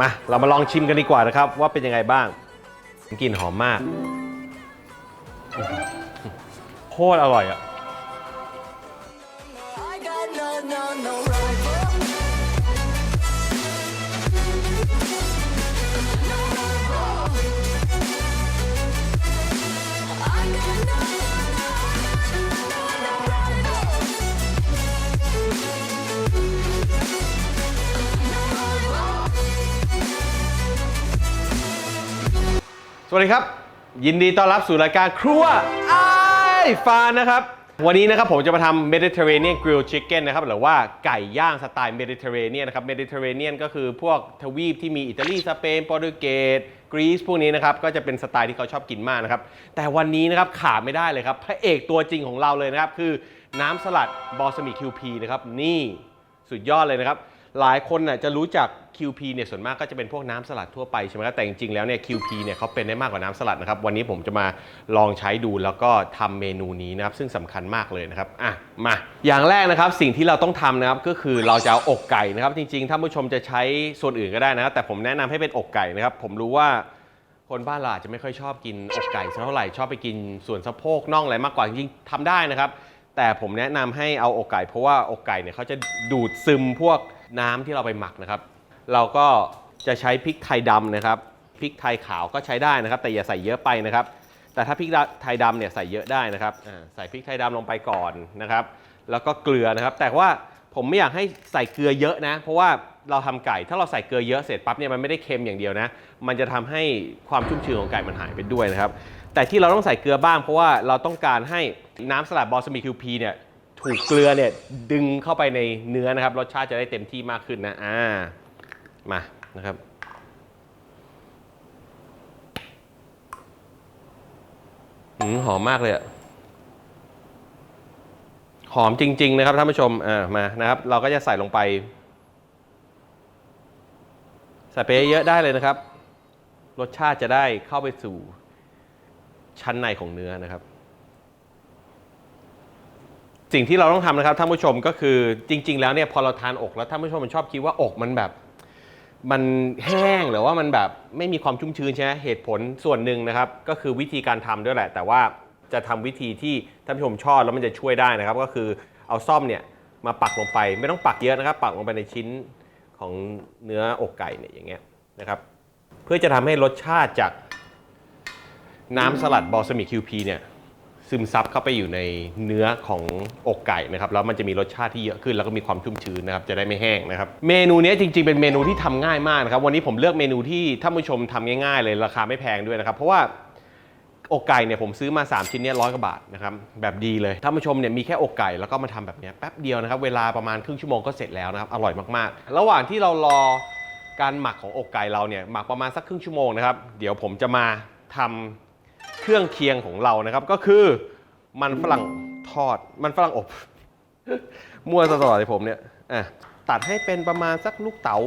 มาเรามาลองชิมกันดีกว่านะครับ ว่าเป็นยังไงบ้างกลิ่นหอมมากโคตรอร่อยอะ วัสดีครับ ยินดีต้อนรับสู่รายการครัวไอฟานนะครับ วันนี้นะครับผมจะมาทำ Mediterranean Grilled Chicken นะครับหรือว่าไก่ย่างสไตล์ Mediterranean นะครับ Mediterranean ก็คือพวกทวีปที่มีอิตาลีสเปนโปรตุเกสกรีซพวกนี้นะครับก็จะเป็นสไตล์ที่เขาชอบกินมากนะครับ แต่วันนี้นะครับขาดไม่ได้เลยครับพระเอกตัวจริงของเราเลยนะครับ คือน้ำสลัดบอสมิ QP นะครับนี่สุดยอดเลยนะครับ หลายคนน่ะจะรู้จัก QP เนี่ยส่วนมากก็จะเป็นพวกน้ำสลัดทั่วไปใช่ไหมครับแต่จริงๆแล้วเนี่ย QP เนี่ยเขาเป็นได้มากกว่าน้ำสลัดนะครับ วันนี้ผมจะมาลองใช้ดูแล้วก็ทำเมนูนี้นะครับ ซึ่งสำคัญมากเลยนะครับอะมาอย่างแรกนะครับสิ่งที่เราต้องทำนะครับก็คือเราจะเอาอกไก่นะครับ จริงๆท่านผู้ชมจะใช้ส่วนอื่นก็ได้นะครับแต่ผมแนะนำให้เป็นอกไก่นะครับ ผมรู้ว่าคนบ้านเราอาจจะไม่ค่อยชอบกินอกไก่สักเท่าไหร่ชอบไปกินส่วนสะโพกน่องอะไรมากกว่าจริงๆทำได้นะครับ แต่ผมแนะนำให้เอาอกไก่เพราะว่าอกไก่เนี่ยเขาจะดูดซึมพวก น้ำที่เราไปหมักนะครับ เราก็จะใช้พริกไทยดำนะครับพริกไทยขาวก็ใช้ได้นะครับ แต่อย่าใส่เยอะไปนะครับ แต่ถ้าพริกไทยดำเนี่ยใส่เยอะได้นะครับใส่พริกไทยดำลงไปก่อนนะครับ แล้วก็เกลือนะครับ แต่ว่าผมไม่อยากให้ใส่เกลือเยอะนะ เพราะว่าเราทำไก่ถ้าเราใส่เกลือเยอะเสร็จปั๊บเนี่ยมันไม่ได้เค็มอย่างเดียวนะ มันจะทำให้ความชุ่มชื้นของไก่มันหายไปด้วยนะครับ แต่ที่เราต้องใส่เกลือบ้างเพราะว่าเราต้องการให้น้ำสลัดบอสมิคิวพีเนี่ย ถูกเกลือเนี่ยดึงเข้าไปในเนื้อนะครับ รสชาติจะได้เต็มที่มากขึ้นนะอ่ามานะครับอืมหอมมากเลยอะหอมจริง ๆ นะครับท่านผู้ชมอ่ามานะครับ เราก็จะใส่ลงไปใส่ไปเยอะได้เลยนะครับ รสชาติจะได้เข้าไปสู่ชั้นในของเนื้อนะครับ สิ่งที่เราต้องทำนะครับท่านผู้ชมก็คือจริง ๆ แล้วเนี่ยพอเราทานอกแล้วท่านผู้ชมมันชอบคิดว่าอกมันแบบ มันแห้งหรือว่ามันแบบไม่มีความชุ่มชื้นใช่ไหมเหตุผลส่วนหนึ่งนะครับ ก็คือวิธีการทำด้วยแหละ แต่ว่าจะทำวิธีที่ท่านผู้ชมชอบแล้วมันจะช่วยได้นะครับ ก็คือเอาซ่อมเนี่ยมาปักลงไป ไม่ต้องปักเยอะนะครับ ปักลงไปในชิ้นของเนื้ออกไก่เนี่ยอย่างเงี้ยนะครับ เพื่อจะทำให้รสชาติจากน้ำสลัดบอสมิคิวพีเนี่ย ซึมซับเข้าไปอยู่ในเนื้อของอกไก่นะครับแล้วมันจะมีรสชาติที่เยอะขึ้นแล้วก็มีความชุ่มชื้นนะครับจะได้ไม่แห้งนะครับเมนูนี้จริงๆเป็นเมนูที่ทำง่ายมากนะครับวันนี้ผมเลือกเมนูที่ท่านผู้ชมทำง่ายๆ เลยราคาไม่แพงด้วยนะครับเพราะว่าอกไก่เนี่ยผมซื้อมา 3 ชิ้นเนี่ยร้อยกว่าบาทนะครับแบบดีเลยท่านผู้ชมเนี่ยมีแค่อกไก่แล้วก็มาทำแบบนี้แป๊บเดียวนะครับเวลาประมาณครึ่งชั่วโมงก็เสร็จแล้วนะครับอร่อยมากๆ ระหว่างที่เรารอการหมักของอกไก่เราเนี่ยหมักประมาณสักครึ่งชั่วโมงนะครับเดี๋ยวผมจะมาทำ เครื่องเคียงของเรานะครับ ก็คือมันฝรั่งทอดมันฝรั่งอบ มั่วตลอดเลยผมเนี่ยอะตัดให้เป็นประมาณสักลูกเต๋า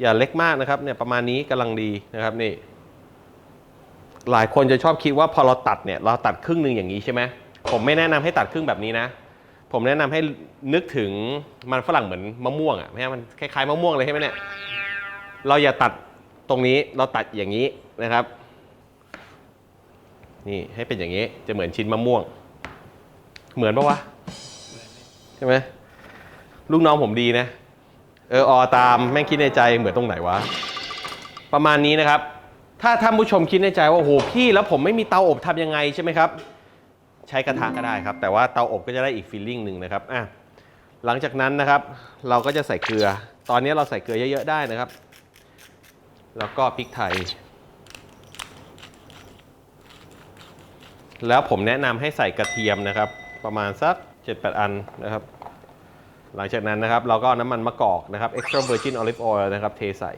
อย่าเล็กมากนะครับเนี่ยประมาณนี้กำลังดีนะครับนี่ หลายคนจะชอบคิดว่าพอเราตัดเนี่ยเราตัดครึ่งหนึ่งอย่างนี้ใช่ไหมผมไม่แนะนำให้ตัดครึ่งแบบนี้นะ ผมแนะนำให้นึกถึงมันฝรั่งเหมือนมะม่วงอะไม่ใช่มันคล้ายๆมะม่วงเลยใช่ไหมเนี่ยเราอย่าตัดตรงนี้เราตัดอย่างนี้นะครับ นี่ให้เป็นอย่างนี้จะเหมือนชิ้นมะม่วง เหมือนปะวะใช่ไหมลูกน้องผมดีนะ เอออตามแม่งคิดในใจเหมือนตรงไหนวะประมาณนี้นะครับ ถ้าท่านผู้ชมคิดในใจว่าโอ้โหพี่แล้วผมไม่มีเตาอบทำยังไงใช่ไหมครับ ใช้กระทะก็ได้ครับ แต่ว่าเตาอบก็จะได้อีกฟีลลิ่งหนึ่งนะครับอะหลังจากนั้นนะครับ เราก็จะใส่เกลือ ตอนนี้เราใส่เกลือเยอะๆได้นะครับ แล้วก็พริกไทย แล้วผมแนะนำให้ใส่กระเทียมนะครับ ประมาณสัก 7-8 อันนะครับ หลังจากนั้นนะครับ เราก็น้ำมันมะกอกนะครับ extra virgin olive oil นะครับ เทใส่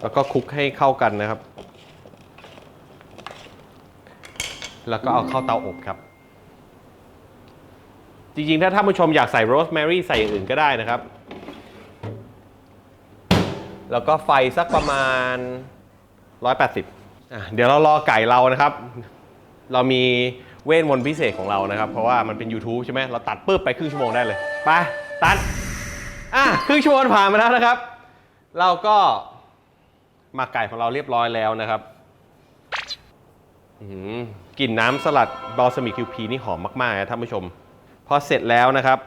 แล้วก็คลุกให้เข้ากันนะครับ แล้วก็เอาเข้าเตาอบครับ จริงๆ ถ้าท่านผู้ชมอยากใส่โรสแมรี่ใส่อย่างอื่นก็ได้นะครับ แล้วก็ไฟสักประมาณ 180อะเดี๋ยวเรารอไก่เรานะครับ เรามีเวทมนต์พิเศษของเรานะครับ เพราะว่ามันเป็น YouTube ใช่ไหมเราตัดปุ๊บไปครึ่งชั่วโมงได้เลย ไป ตัด อะครึ่งชั่วโมงผ่านมาแล้วนะครับ เราก็หมาไก่ของเราเรียบร้อยแล้วนะครับ กลิ่นน้ำสลัดบอลซามิคิวพีนี่หอมมากๆนะท่านผู้ชม พอเสร็จแล้วนะครับ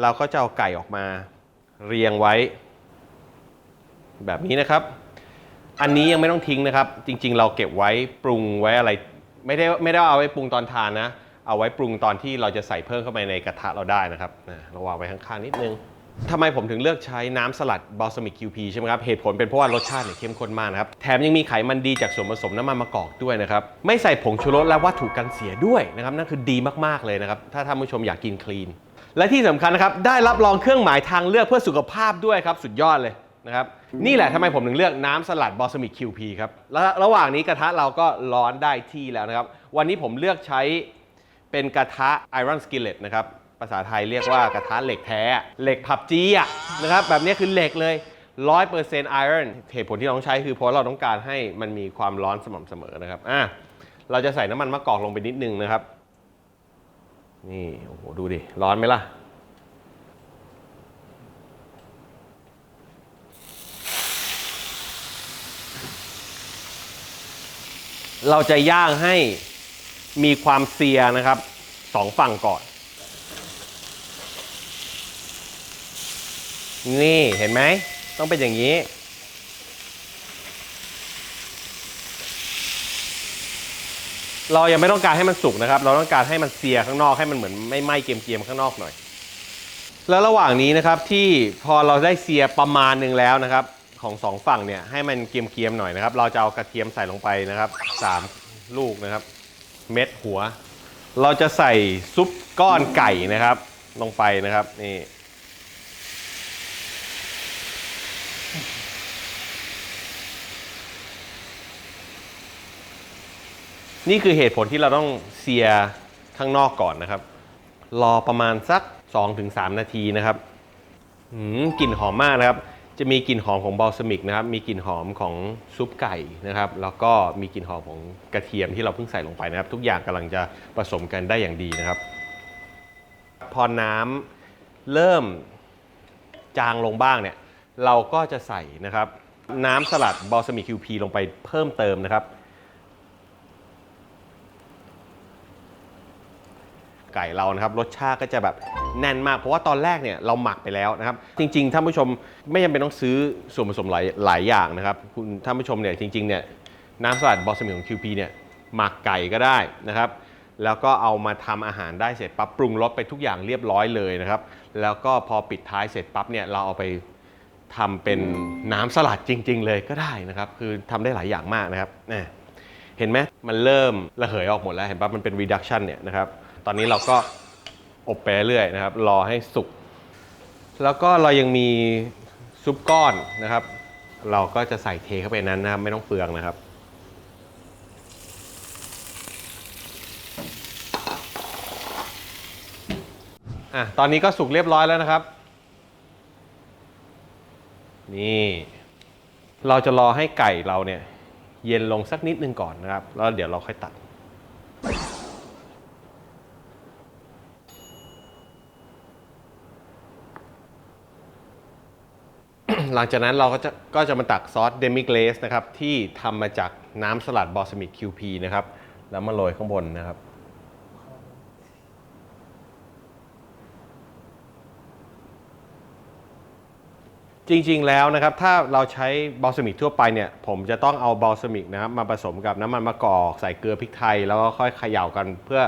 เราก็จะเอาไก่ออกมา เรียงไว้ แบบนี้นะครับ อันนี้ยังไม่ต้องทิ้งนะครับ จริง ๆ เราเก็บไว้ปรุงไว้อะไร ไม่ได้ไม่ได้เอาไว้ปรุงตอนทานนะ เอาไว้ปรุงตอนที่เราจะใส่เพิ่มเข้าไปในกระทะเราได้นะครับนะเราวางไว้ข้างๆนิดนึง ทำไมผมถึงเลือกใช้น้ำสลัดบอลซามิกคิวพีใช่ไหมครับ เหตุผลเป็นเพราะว่ารสชาติเนี่ยเข้มข้นมากนะครับ แถมยังมีไขมันดีจากส่วนผสมน้ำมันมะกอกด้วยนะครับ ไม่ใส่ผงชูรสและวัตถุกันเสียด้วยนะครับ นั่นคือดีมาก ๆ เลยนะครับ ถ้าท่านผู้ชมอยากกินคลีน และที่สำคัญนะครับ ได้รับรองเครื่องหมายทางเลือกเพื่อสุขภาพด้วยครับ สุดยอดเลยนะครับ นี่แหละทำไมผมถึงเลือกน้ำสลัดบอสมิกคิวพีครับ และระหว่างนี้กระทะเราก็ร้อนได้ที่แล้วนะครับ วันนี้ผมเลือกใช้เป็นกระทะ Iron Skillet นะครับ ภาษาไทยเรียกว่ากระทะเหล็กแท้ เหล็กผับจีอะนะครับแบบนี้คือเหล็กเลย100% iron เหตุผลที่เราต้องใช้คือเพราะเราต้องการให้มันมีความร้อนสม่ำเสมอนะครับอะเราจะใส่น้ำมันมะกอกลงไปนิดนึงนะครับ นี่โอ้โหดูดิ ร้อนไหมล่ะ เราจะย่างให้มีความเซียนะครับสองฝั่งก่อน นี่เห็นไหม ต้องเป็นอย่างนี้ เรายังไม่ต้องการให้มันสุกนะครับ เราต้องการให้มันเสียข้างนอกให้มันเหมือนไม่ไหม้เกรียมๆข้างนอกหน่อย แล้วระหว่างนี้นะครับที่พอเราได้เสียประมาณหนึ่งแล้วนะครับ ของสองฝั่งเนี่ยให้มันเกรียมๆหน่อยนะครับ เราจะเอากระเทียมใส่ลงไปนะครับสามลูกนะครับ เม็ดหัว เราจะใส่ซุปก้อนไก่นะครับ ลงไปนะครับนี่ นี่คือเหตุผลที่เราต้องเซียข้างนอกก่อนนะครับ รอประมาณสัก 2-3 นาทีนะครับหืมกลิ่นหอมมากนะครับ จะมีกลิ่นหอมของบอลซมิกนะครับ มีกลิ่นหอมของซุปไก่นะครับ แล้วก็มีกลิ่นหอมของกระเทียมที่เราเพิ่งใส่ลงไปนะครับ ทุกอย่างกำลังจะผสมกันได้อย่างดีนะครับ พอน้ำเริ่มจางลงบ้างเนี่ย เราก็จะใส่นะครับ น้ำสลัดบอลซมิกคิวพีลงไปเพิ่มเติมนะครับ ก่เรานะครับรสชาติก็จะแบบแน่นมาก เพราะว่าตอนแรกเนี่ยเราหมักไปแล้วนะครับ จริงๆท่านผู้ชมไม่จำเป็นต้องซื้อส่วนผสมหลายหลายอย่างนะครับคุณท่านผู้ชมเนี่ยจริงๆเนี่ยน้ำสลัดบอสมิของ QP เนี่ยหมักไก่ก็ได้นะครับ แล้วก็เอามาทำอาหารได้เสร็จปั๊บปรุงรสไปทุกอย่างเรียบร้อยเลยนะครับ แล้วก็พอปิดท้ายเสร็จปั๊บเนี่ยเราเอาไปทำเป็นน้ำสลัดจริง ๆ เลยก็ได้นะครับ คือทำได้หลายอย่างมากนะครับเห็นไหมมันเริ่มระเหยออกหมดแล้ว เห็นปั๊บมันเป็น reduction เนี่ยนะครับ ตอนนี้เราก็อบไปเรื่อยนะครับ รอให้สุก แล้วก็เรายังมีซุปก้อนนะครับ เราก็จะใส่เทเข้าไปนั้นนะครับ ไม่ต้องเปลืองนะครับอะตอนนี้ก็สุกเรียบร้อยแล้วนะครับ นี่ เราจะรอให้ไก่เราเนี่ย เย็นลงสักนิดนึงก่อนนะครับ แล้วเดี๋ยวเราค่อยตัด หลังจากนั้นเราก็จะก็จะมาตักซอสเดมิเก z สนะครับที่ทำมาจากน้ำสลัดบอสมิกคิวพีนะครับ แล้วมาโรยข้างบนนะครับ จริงๆแล้วนะครับ ถ้าเราใช้บอลซามิกทั่วไปเนี่ย ผมจะต้องเอาบอลซามิกนะครับมาผสมกับน้ำมันมะกอกใส่เกลือพริกไทย แล้วก็ค่อยเขย่ากันเพื่อ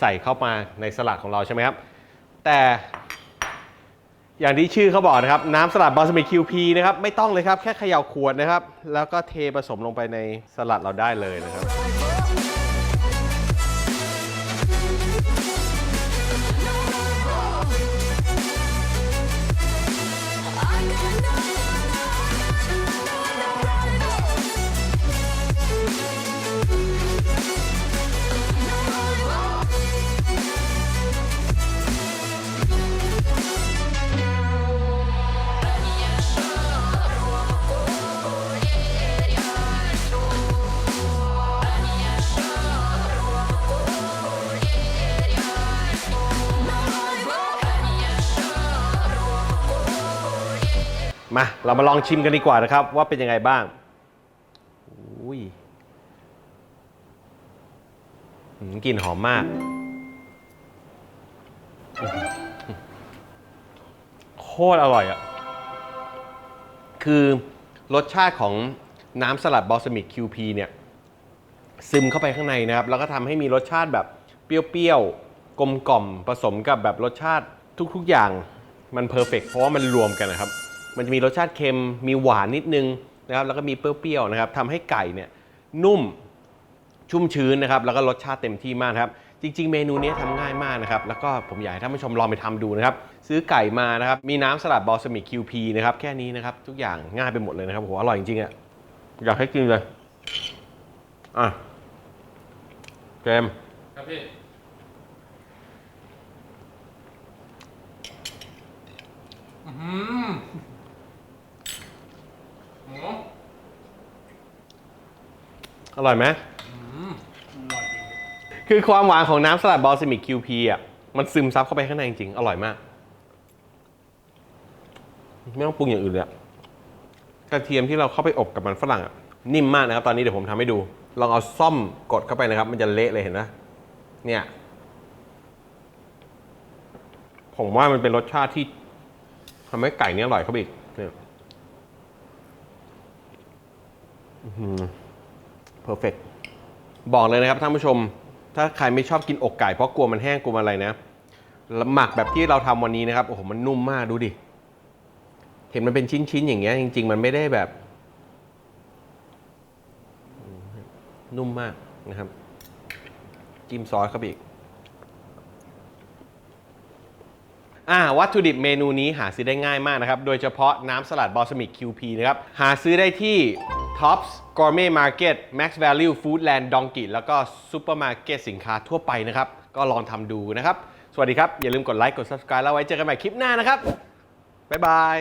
ใส่เข้ามาในสลัดของเราใช่ไหมครับ แต่ อย่างที่ชื่อเขาบอกนะครับ น้ำสลัดบอสมิคิวพีนะครับ ไม่ต้องเลยครับ แค่เขย่าขวดนะครับ แล้วก็เทผสมลงไปในสลัดเราได้เลยนะครับ มาเรามาลองชิมกันดีกว่านะครับ ว่าเป็นยังไงบ้างอุ้ยอืมกลิ่นหอมมาก โคตรอร่อยอะ่ะ คือรสชาติของน้ำสลัดบอลซามิก QP เนี่ย ซึมเข้าไปข้างในนะครับ แล้วก็ทำให้มีรสชาติแบบเปรี้ยวๆ กลมกล่อมผสมกับแบบรสชาติทุกๆอย่างมันเพอร์เฟกเพราะว่ามันรวมกันนะครับ มันจะมีรสชาติเค็ม มีหวานนิดนึงนะครับ แล้วก็มีเปรี้ยวๆนะครับทำให้ไก่เนี่ยนุ่มชุ่มชื้นนะครับ แล้วก็รสชาติเต็มที่มากครับ จริง ๆ เมนูนี้ทำง่ายมากนะครับ แล้วก็ผมอยากให้ท่านผู้ชมลองไปทำดูนะครับ ซื้อไก่มานะครับ มีน้ำสลัดบอลซามิก QP นะครับ แค่นี้นะครับ ทุกอย่างง่ายไปหมดเลยนะครับโหอร่อยจริงๆอะ อยากให้กินเลย อะเกมครับพี่อือหื อโอ้อร่อยไหม อืมอร่อยจริงคือความหวานของน้ำสลัดบอลซามิก QP อะ มันซึมซับเข้าไปข้างในจริงๆ อร่อยมาก ไม่ต้องปรุงอย่างอื่นเลยอะกระเทียมที่เราเข้าไปอบกับมันฝรั่งอะนิ่มมากนะครับ ตอนนี้เดี๋ยวผมทำให้ดู ลองเอาซ่อมกดเข้าไปนะครับ มันจะเละเลยเห็นไหมเนี่ย ผมว่ามันเป็นรสชาติที่ทำให้ไก่เนี้อร่อยเข้าไปอีกเนี่ย เพอร์เฟกบอกเลยนะครับท่านผู้ชม ถ้าใครไม่ชอบกินอกไก่เพราะกลัวมันแห้งกลัวอะไรนะหมักแบบที่เราทำวันนี้นะครับ โอ้โห มันนุ่มมากดูดิ เห็นมันเป็นชิ้นๆ อย่างเงี้ย จริง ๆ มันไม่ได้แบบ นุ่มมากนะครับ จิ้มซอสเข้าไปอีก อ่า วัตถุดิบเมนูนี้หาซื้อได้ง่ายมากนะครับ โดยเฉพาะน้ำสลัดบอลซามิก QP นะครับ หาซื้อได้ที่ Tops Gourmet Market Max Value Foodland Donkey แล้วก็ซูเปอร์มาร์เก็ตสินค้าทั่วไปนะครับ ก็ลองทำดูนะครับ สวัสดีครับ อย่าลืมกดไลค์กด subscribe แล้วไว้เจอกันใหม่คลิปหน้านะครับ บ๊ายบาย